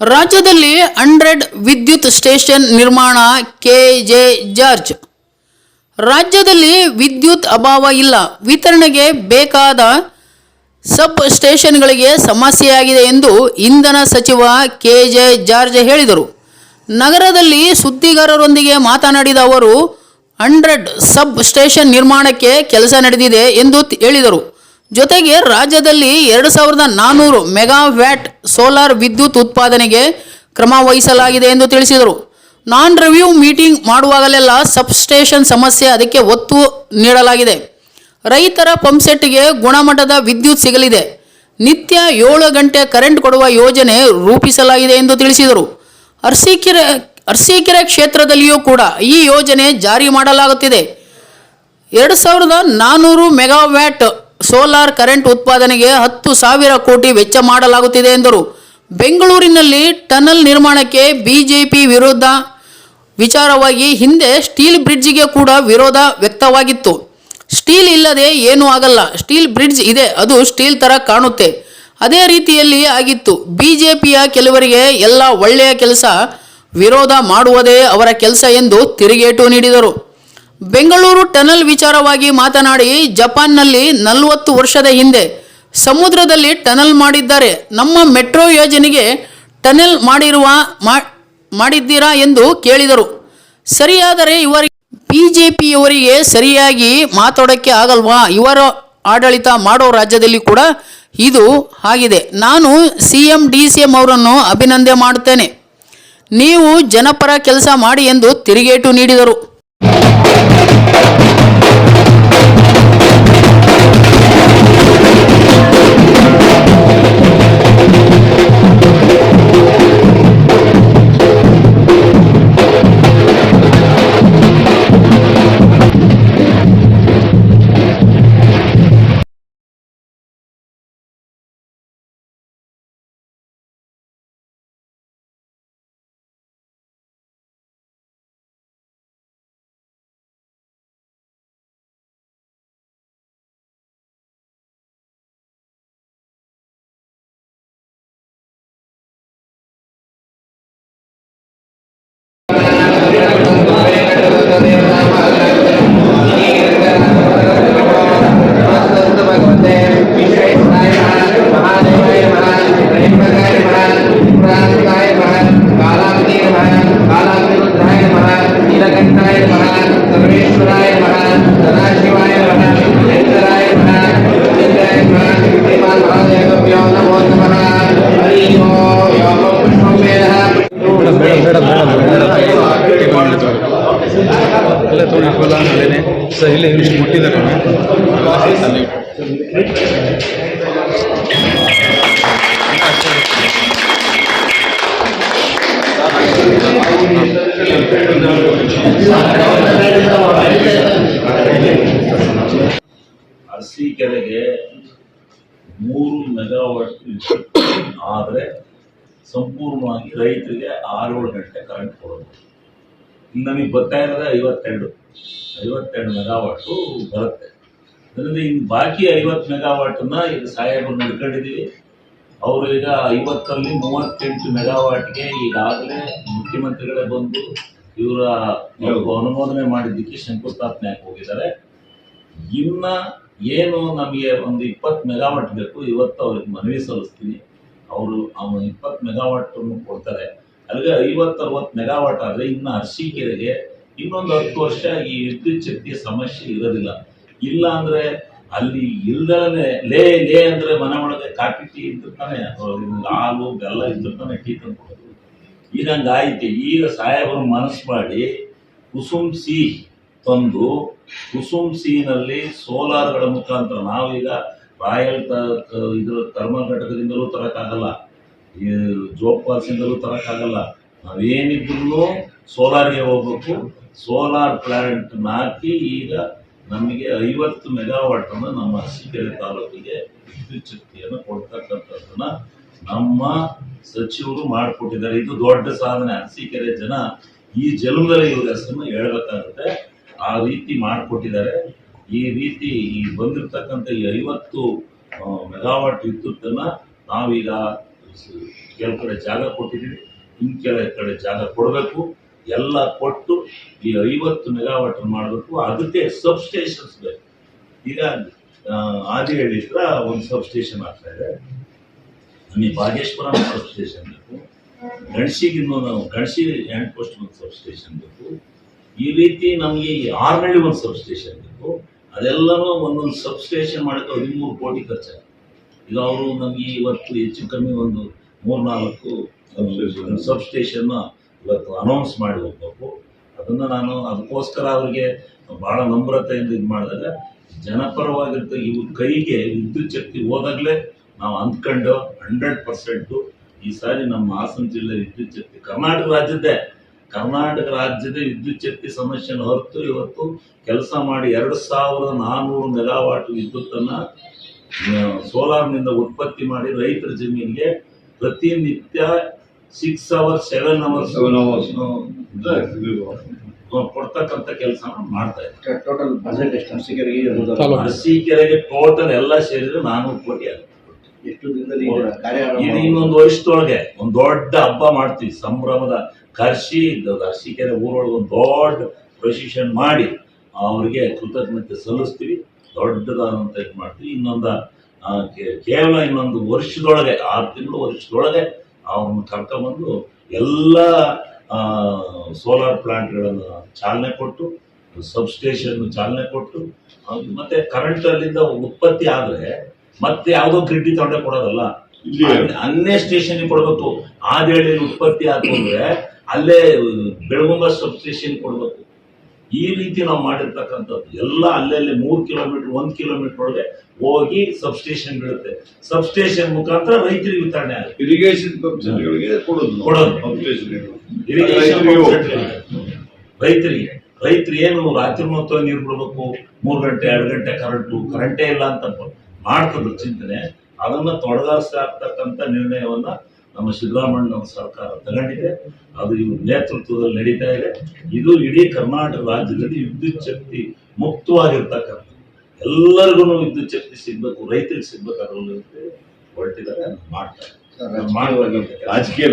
ರಾಜ್ಯದಲ್ಲಿ ಹಂಡ್ರೆಡ್ ವಿದ್ಯುತ್ ಸ್ಟೇಷನ್ ನಿರ್ಮಾಣ ಕೆ ಜೆ ಜಾರ್ಜ್. ರಾಜ್ಯದಲ್ಲಿ ವಿದ್ಯುತ್ ಅಭಾವ ಇಲ್ಲ. ವಿತರಣೆಗೆ ಬೇಕಾದ ಸಬ್ ಸ್ಟೇಷನ್ಗಳಿಗೆ ಸಮಸ್ಯೆಯಾಗಿದೆ ಎಂದು ಇಂಧನ ಸಚಿವ ಕೆ ಜೆ ಜಾರ್ಜ್ ಹೇಳಿದರು. ನಗರದಲ್ಲಿ ಸುದ್ದಿಗಾರರೊಂದಿಗೆ ಮಾತನಾಡಿದ ಅವರು, ಹಂಡ್ರೆಡ್ ಸಬ್ ಸ್ಟೇಷನ್ ನಿರ್ಮಾಣಕ್ಕೆ ಕೆಲಸ ನಡೆದಿದೆ ಎಂದು ಹೇಳಿದರು. ಜೊತೆಗೆ ರಾಜ್ಯದಲ್ಲಿ ಎರಡು ಸಾವಿರದ ನಾನ್ನೂರು ಮೆಗಾವ್ಯಾಟ್ ಸೋಲಾರ್ ವಿದ್ಯುತ್ ಉತ್ಪಾದನೆಗೆ ಕ್ರಮ ವಹಿಸಲಾಗಿದೆ ಎಂದು ತಿಳಿಸಿದರು. ನಾನ್ ರಿವ್ಯೂ ಮೀಟಿಂಗ್ ಮಾಡುವಾಗಲೆಲ್ಲ ಸಬ್ ಸ್ಟೇಷನ್ ಸಮಸ್ಯೆ ಅದಕ್ಕೆ ಒತ್ತು ನೀಡಲಾಗಿದೆ. ರೈತರ ಪಂಪ್ಸೆಟ್ಗೆ ಗುಣಮಟ್ಟದ ವಿದ್ಯುತ್ ಸಿಗಲಿದೆ. ನಿತ್ಯ ಏಳು ಗಂಟೆ ಕರೆಂಟ್ ಕೊಡುವ ಯೋಜನೆ ರೂಪಿಸಲಾಗಿದೆ ಎಂದು ತಿಳಿಸಿದರು. ಅರ್ಸೀಕೆರೆ ಅರ್ಸೀಕೆರೆ ಕ್ಷೇತ್ರದಲ್ಲಿಯೂ ಕೂಡ ಈ ಯೋಜನೆ ಜಾರಿ ಮಾಡಲಾಗುತ್ತಿದೆ. ಎರಡು ಸಾವಿರದ ನಾನ್ನೂರು ಮೆಗಾವ್ಯಾಟ್ ಸೋಲಾರ್ ಕರೆಂಟ್ ಉತ್ಪಾದನೆಗೆ ಹತ್ತು ಸಾವಿರ ಕೋಟಿ ವೆಚ್ಚ ಮಾಡಲಾಗುತ್ತಿದೆ ಎಂದರು. ಬೆಂಗಳೂರಿನಲ್ಲಿ ಟನಲ್ ನಿರ್ಮಾಣಕ್ಕೆ ಬಿಜೆಪಿ ವಿರೋಧ. ವಿಚಾರವಾಗಿ ಹಿಂದೆ ಸ್ಟೀಲ್ ಬ್ರಿಡ್ಜ್ಗೆ ಕೂಡ ವಿರೋಧ ವ್ಯಕ್ತವಾಗಿತ್ತು. ಸ್ಟೀಲ್ ಇಲ್ಲದೆ ಏನೂ ಆಗಲ್ಲ. ಸ್ಟೀಲ್ ಬ್ರಿಡ್ಜ್ ಇದೆ, ಅದು ಸ್ಟೀಲ್ ಥರ ಕಾಣುತ್ತೆ. ಅದೇ ರೀತಿಯಲ್ಲಿ ಆಗಿತ್ತು. ಬಿಜೆಪಿಯ ಕೆಲವರಿಗೆ ಎಲ್ಲ ಒಳ್ಳೆಯ ಕೆಲಸ, ವಿರೋಧ ಮಾಡುವುದೇ ಅವರ ಕೆಲಸ ಎಂದು ತಿರುಗೇಟು ನೀಡಿದರು. ಬೆಂಗಳೂರು ಟನಲ್ ವಿಚಾರವಾಗಿ ಮಾತನಾಡಿ ಜಪಾನ್ನಲ್ಲಿ ನಲವತ್ತು ವರ್ಷದ ಹಿಂದೆ ಸಮುದ್ರದಲ್ಲಿ ಟನಲ್ ಮಾಡಿದ್ದಾರೆ. ನಮ್ಮ ಮೆಟ್ರೋ ಯೋಜನೆಗೆ ಟನಲ್ ಮಾಡಿರುವ ಮಾಡಿದ್ದೀರಾ ಎಂದು ಕೇಳಿದರು. ಸರಿಯಾದರೆ ಇವರಿಗೆ ಬಿಜೆಪಿಯವರಿಗೆ ಸರಿಯಾಗಿ ಮಾತಾಡೋಕ್ಕೆ ಆಗಲ್ವಾ? ಇವರ ಆಡಳಿತ ಮಾಡೋ ರಾಜ್ಯದಲ್ಲಿ ಕೂಡ ಇದು ಆಗಿದೆ. ನಾನು C M D C M ಅವರನ್ನು ಅಭಿನಂದನೆ ಮಾಡುತ್ತೇನೆ. ನೀವು ಜನಪರ ಕೆಲಸ ಮಾಡಿ ಎಂದು ತಿರುಗೇಟು ನೀಡಿದರು. Thank you. ಅಲ್ಲೇ ತೊಗೊಂಡಿಲ್ಲ ಅಲ್ಲೇನೆ ಸರ್, ಇಲ್ಲೇ ಇಷ್ಟು ಮುಟ್ಟಿದ್ದಾರೆ ಅರಸೀಕೆರೆಗೆ ಮೂರು ಮೆಗಾವಾಟ್ ಆದರೆ ಸಂಪೂರ್ಣವಾಗಿ ರೈತರಿಗೆ ಆರೇಳು ಗಂಟೆ ಕರೆಂಟ್ ಇಲ್ಲಿ ನಮಗೆ ಬರ್ತಾ ಇರೋದು ಐವತ್ತೆರಡು. ಐವತ್ತೆರಡು ಮೆಗಾವಾಟು ಬರುತ್ತೆ. ಅದರಿಂದ ಇನ್ನು ಬಾಕಿ ಐವತ್ತು ಮೆಗಾವಾಟನ್ನ ಈಗ ಸಾಹೇಬರು ನಡ್ಕೊಂಡಿದ್ದೀವಿ. ಅವರು ಈಗ ಐವತ್ತರಲ್ಲಿ ಮೂವತ್ತೆಂಟು ಮೆಗಾವಾಟ್ಗೆ ಈಗಾಗಲೇ ಮುಖ್ಯಮಂತ್ರಿಗಳೇ ಬಂದು ಇವರ ಅನುಮೋದನೆ ಮಾಡಿದ್ದಕ್ಕೆ ಶಂಕುಸ್ಥಾಪನೆ ಆಗಿ ಹೋಗಿದ್ದಾರೆ. ಇನ್ನ ಏನು ನಮಗೆ ಒಂದು ಇಪ್ಪತ್ತು ಮೆಗಾವಾಟ್ ಬೇಕು ಇವತ್ತು ಅವ್ರಿಗೆ ಮನವಿ ಸಲ್ಲಿಸ್ತೀನಿ. ಅವರು ಅವನು ಇಪ್ಪತ್ತು ಮೆಗಾವಾಟ್ ಕೊಡ್ತಾರೆ. ಅಲ್ಲಿಗೆ ಐವತ್ತು ಅರವತ್ತು ಮೆಗಾವಾಟ್ ಆದರೆ ಇನ್ನು ಅರಸೀಕೆರೆಗೆ ಇನ್ನೊಂದು ಹತ್ತು ವರ್ಷ ಈ ವಿದ್ಯುತ್ ಸಮಸ್ಯೆ ಇರೋದಿಲ್ಲ. ಇಲ್ಲ ಅಂದ್ರೆ ಅಲ್ಲಿ ಇಲ್ದಲೇ ಲೇ ಲೇ ಅಂದ್ರೆ ಮನೆ ಒಳಗೆ ಕಾಫಿ ಟೀ ಇದ್ದಿರ್ತಾನೆ ಹಾಲು, ಬೆಲ್ಲ ಇದ್ದಿರ್ತಾನೆ ಟೀ ತಂದು ಈಗ ಹಂಗಾಯ್ತು. ಈಗ ಸಾಹೇಬರು ಮನಸ್ಸು ಮಾಡಿ ಕುಸುಮ್ ಸಿ ತಂದು, ಕುಸುಮ್ ಸಿನಲ್ಲಿ ಸೋಲಾರ್ಗಳ ಮುಖಾಂತರ ನಾವೀಗ ರಾಯಲ್ ಇದ್ರ ಥರ್ಮಲ್ ಘಟಕದಿಂದಲೂ ತರಕ್ಕಾಗಲ್ಲ. ಈ ಫಾಲ್ಸಿಂದಲೂ ನಾವೇನಿದ್ದರೂ ನಾವೇನಿದ್ರು ಸೋಲಾರ್ಗೆ ಹೋಗ್ಬೇಕು. ಸೋಲಾರ್ ಪ್ಲಾಂಟ್ ಹಾಕಿ ಈಗ ನಮಗೆ ಐವತ್ತು ಮೆಗಾವಾಟ್ ಅನ್ನು ನಮ್ಮ ಅರಸೀಕೆರೆ ತಾಲೂಕಿಗೆ ವಿದ್ಯುತ್ ಶಕ್ತಿಯನ್ನು ಕೊಡ್ತಕ್ಕಂಥದ್ದನ್ನ ನಮ್ಮ ಸಚಿವರು ಮಾಡಿಕೊಟ್ಟಿದ್ದಾರೆ. ಇದು ದೊಡ್ಡ ಸಾಧನೆ. ಅರಸೀಕೆರೆ ಜನ ಈ ಜನ್ಮದಲ್ಲಿ ಇವ್ರ ಹೆಸರನ್ನು ಹೇಳ್ಬೇಕಾಗುತ್ತೆ. ಆ ರೀತಿ ಮಾಡಿಕೊಟ್ಟಿದ್ದಾರೆ. ಈ ರೀತಿ ಈ ಬಂದಿರತಕ್ಕಂಥ ಈ ಐವತ್ತು ಮೆಗಾವಾಟ್ ಮೆಗಾವಾಟ್ ವಿದ್ಯುತ್ತನ್ನು ನಾವೀಗ ಕೆಲವು ಕಡೆ ಜಾಗ ಕೊಟ್ಟಿದ್ದೀವಿ. ಇನ್ನು ಕೆಲ ಕಡೆ ಜಾಗ ಕೊಡಬೇಕು. ಎಲ್ಲ ಕೊಟ್ಟು ಈ ಐವತ್ತು ಮೆಗಾವಾಟ್ ಮಾಡಬೇಕು. ಅದಕ್ಕೆ ಸಬ್ ಸ್ಟೇಷನ್ಸ್ ಬೇಕು. ಈಗ ಆದಿ ಹೇಳಿದ್ರ ಒಂದು ಸಬ್ ಸ್ಟೇಷನ್ ಆಗ್ತಾ ಇದೆ. ನಮಗೆ ಬಾಗೇಶ್ವರ ಸಬ್ ಸ್ಟೇಷನ್ ಬೇಕು. ಗಣಶಿಗೆ ಇನ್ನೊಂದು ನಾವು ಗಣಸಿ ಹ್ಯಾಂಡ್ ಪೋಸ್ಟ್ ಒಂದು ಸಬ್ ಸ್ಟೇಷನ್ ಬೇಕು. ಈ ರೀತಿ ನಮಗೆ ಈ ಆರ್ನಳ್ಳಿ ಒಂದು ಸಬ್ ಸ್ಟೇಷನ್ ಬೇಕು. ಅದೆಲ್ಲನೂ ಒಂದೊಂದು ಸಬ್ ಸ್ಟೇಷನ್ ಮಾಡೋಕ್ಕೆ ಹದಿಮೂರು ಕೋಟಿ ಖರ್ಚಾಗುತ್ತೆ ಈಗ ಅವರು ನಮಗೆ ಇವತ್ತು ಹೆಚ್ಚು ಕಮ್ಮಿ ಒಂದು ಮೂರ್ನಾಲ್ಕು ಸಬ್ ಸ್ಟೇಷನ್ ಇವತ್ತು ಅನೌನ್ಸ್ ಮಾಡಿ ಹೋಗ್ಬೇಕು. ಅದನ್ನು ನಾನು ಅದಕ್ಕೋಸ್ಕರ ಅವರಿಗೆ ಭಾಳ ನಮ್ರತೆಯಿಂದ ಇದು ಮಾಡಿದಾಗ ಜನಪರವಾಗಿರ್ತ ಇವ್ರ ಕೈಗೆ ವಿದ್ಯುತ್ ಶಕ್ತಿ ಹೋದಾಗಲೇ ನಾವು ಅಂದ್ಕೊಂಡು ಹಂಡ್ರೆಡ್ ಪರ್ಸೆಂಟು ಈ ಸಾರಿ ನಮ್ಮ ಹಾಸನ ಜಿಲ್ಲೆ ವಿದ್ಯುತ್ ಶಕ್ತಿ ಕರ್ನಾಟಕ ರಾಜ್ಯದ್ದೇ ಕರ್ನಾಟಕ ರಾಜ್ಯದ ವಿದ್ಯುತ್ ಶಕ್ತಿ ಸಮಸ್ಯೆನ ಹೊರತು ಇವತ್ತು ಕೆಲಸ ಮಾಡಿ ಎರಡು ಸಾವಿರದ ನಾನ್ನೂರು ಮೆಗಾವಾಟ್ ವಿದ್ಯುತ್ತನ್ನು ಸೋಲಾರ್ನಿಂದ ಉತ್ಪತ್ತಿ ಮಾಡಿ ರೈತರ ಜಮೀನಿಗೆ ಪ್ರತಿನಿತ್ಯ ಸಿಕ್ಸ್ ಅವರ್ಸ್ ಸೆವೆನ್ ಅವರ್ಸ್ ಕೊಡ್ತಕ್ಕಂಥ ಕೆಲಸ ಮಾಡ್ತಾ ಇದ್ದಾರೆ ಟೋಟಲ್ ಬಜೆಟ್ ಎಷ್ಟು? ಅರಸೀಕೆರೆಗೆ ಟೋಟಲ್ ಎಲ್ಲ ಸೇರಿದ್ರೆ ನಾನೂರು ಕೋಟಿ ಆಗುತ್ತೆ. ಎಷ್ಟು ದಿನದಲ್ಲಿ ಕಾರ್ಯ ಆರಂಭ ಇದು ಇನ್ನೊಂದು ವರ್ಷದೊಳಗೆ ಒಂದು ದೊಡ್ಡ ಹಬ್ಬ ಮಾಡ್ತೀವಿ. ಸಂಭ್ರಮದ ಕರ್ಷಿ ಅರಸೀಕೆರೆ ಊರೊಳಗೆ ಒಂದು ದೊಡ್ಡ ಪ್ರೊಸಿಷನ್ ಮಾಡಿ ಅವ್ರಿಗೆ ಕೃತಜ್ಞತೆ ಸಲ್ಲಿಸ್ತೀವಿ. ದೊಡ್ಡದಾದಂತ ಇದು ಮಾಡ್ತೀವಿ. ಇನ್ನೊಂದು ಕೇವಲ ಇನ್ನೊಂದು ವರ್ಷದೊಳಗೆ ಆರು ತಿಂಗಳು ವರ್ಷದೊಳಗೆ ಅವ್ರನ್ನ ಕರ್ಕೊಂಬಂದು ಎಲ್ಲ ಸೋಲಾರ್ ಪ್ಲಾಂಟ್ಗಳನ್ನು ಚಾಲನೆ ಕೊಟ್ಟು ಸಬ್ ಸ್ಟೇಷನ್ ಚಾಲನೆ ಕೊಟ್ಟು ಮತ್ತೆ ಕರೆಂಟ್ ಅಲ್ಲಿಂದ ಉತ್ಪತ್ತಿ ಆದ್ರೆ ಮತ್ತೆ ಯಾವುದೋ ಗ್ರಿಡ್ಡಿ ತೊಂದರೆ ಕೊಡೋದಲ್ಲ. ಅನ್- ಅನ್ನೇ ಸ್ಟೇಷನ್ ಕೊಡ್ಬೇಕು. ಆದೇಳಿ ಉತ್ಪತ್ತಿ ಆದ್ರೆ ಅಲ್ಲೇ ಬೆಳಗುಂಬ ಸಬ್ ಸ್ಟೇಷನ್ ಕೊಡ್ಬೇಕು. ಈ ರೀತಿ ನಾವು ಮಾಡಿರ್ತಕ್ಕಂಥದ್ದು ಎಲ್ಲ ಅಲ್ಲಲ್ಲಿ ಮೂರು ಕಿಲೋಮೀಟರ್ ಒಂದ್ ಕಿಲೋಮೀಟರ್ ಒಳಗೆ ಹೋಗಿ ಸಬ್ಸ್ಟೇಷನ್ ಬೀಳುತ್ತೆ ಸಬ್ ಸ್ಟೇಷನ್ ಮುಖಾಂತರ ರೈತರಿಗೆ ವಿತರಣೆ ಆಗುತ್ತೆ. ಇರಿಗೇಷನ್ ರೈತರಿಗೆ ರೈತರಿಗೆ ರೈತರು ಏನು ರಾತ್ರಿ ಮೊತ್ತ ನೀರು ಬಿಡಬೇಕು ಮೂರು ಗಂಟೆ ಎರಡು ಗಂಟೆ ಕರೆಂಟು ಕರೆಂಟೇ ಇಲ್ಲ ಅಂತ ಮಾಡ್ತದ್ರು ಚಿಂತನೆ. ಅದನ್ನ ತೊಡಗಿಸ್ತಕ್ಕಂಥ ನಿರ್ಣಯವನ್ನ ನಮ್ಮ ಸಿದ್ದರಾಮಯ್ಯ ಸರ್ಕಾರ ತಗೊಂಡಿದೆ. ಅದು ಇವ್ರ ನೇತೃತ್ವದಲ್ಲಿ ನಡೀತಾ ಇದೆ. ಇದು ಇಡೀ ಕರ್ನಾಟಕ ರಾಜ್ಯದಲ್ಲಿ ವಿದ್ಯುತ್ ಶಕ್ತಿ ಮುಕ್ತವಾಗಿರ್ತಕ್ಕಂಥ ಎಲ್ಲರಿಗೂ ವಿದ್ಯುತ್ ಶಕ್ತಿ ಸಿಗ್ಬೇಕು ರೈತರಿಗೆ ಸಿಗ್ಬೇಕಾದ್ರೆ ಹೊರಟಿದ್ದಾರೆ ಮಾಡ್ತಾರೆ. ರಾಜಕೀಯ